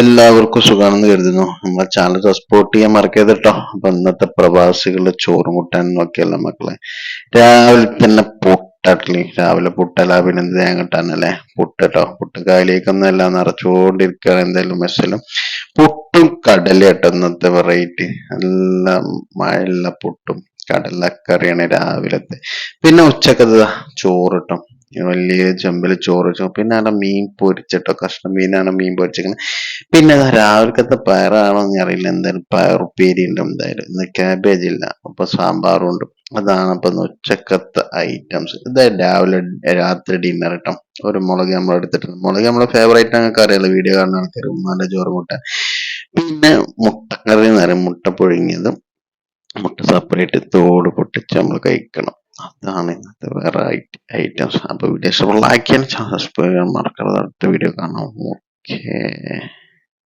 എല്ലാവർക്കും സുഖമാണെന്ന് കരുതുന്നു. നമ്മളെ ചാനൽ സപ്പോർട്ട് ചെയ്യാൻ മറക്കരുത് കേട്ടോ അപ്പൊ ഇന്നത്തെ പ്രവാസികളുടെ ചോറ് മുട്ടാൻ നോക്കിയല്ല മക്കളെ. രാവിലെ തന്നെ പുട്ടട്ലി രാവിലെ പുട്ടല്ല പിന്നെ എന്ത് തേങ്ങ കിട്ടാനല്ലേ പുട്ട് കേട്ടോ പുട്ട് കായലേക്കൊന്നും എല്ലാം നിറച്ചുകൊണ്ടിരിക്കുകയാണ് എന്തായാലും മെസ്സിലും. പുട്ടും കടല കേട്ടോ ഇന്നത്തെ വെറൈറ്റി നല്ല മഴയുള്ള പുട്ടും കടലക്കറിയാണ് രാവിലത്തെ. പിന്നെ ഉച്ചക്കത്തെ ചോറ് കേട്ടോ വലിയ ചെമ്പൽ ചോറ് വെച്ചു പിന്നെ അവിടെ മീൻ പൊരിച്ചിട്ടോ കഷ്ണം മീനാണ് മീൻ പൊരിച്ചിരിക്കുന്നത് പിന്നെ രാവിലത്തെ പയറാണോ എന്ന് അറിയില്ല എന്തായാലും പയർ ഉപ്പേരി ഉണ്ട് എന്തായാലും. ഇന്ന് ക്യാബേജ് ഇല്ല അപ്പൊ സാമ്പാറും ഉണ്ട് അതാണ് അപ്പൊ ഉച്ചക്കത്തെ ഐറ്റംസ് ഇത് രാവിലെ രാത്രി ഡിന്നർ കേട്ടോ ഒരു മുളക് നമ്മൾ എടുത്തിട്ടുണ്ട്. മുളക് നമ്മളെ ഫേവറേറ്റ് ഞങ്ങൾക്ക് അറിയാലോ വീഡിയോ കാണുന്ന ആൾക്കാർ ഉമ്മാന്റെ ചോറ് മുട്ട. പിന്നെ മുട്ടക്കറി എന്ന് പറയും മുട്ട പുഴുങ്ങിയതും മുട്ട സെപ്പറേറ്റ് തോട് പൊട്ടിച്ച് നമ്മൾ കഴിക്കണം. അതാണ് ഇന്നത്തെ വേറെ ഐറ്റംസ് അപ്പൊ വീഡിയോ ഇഷ്ടമുള്ള ലൈക്ക് ചെയ്യാൻ സബ്സ്ക്രൈബ് ചെയ്യാൻ മറക്കാതെ അടുത്ത വീഡിയോ കാണാം. ഓക്കേ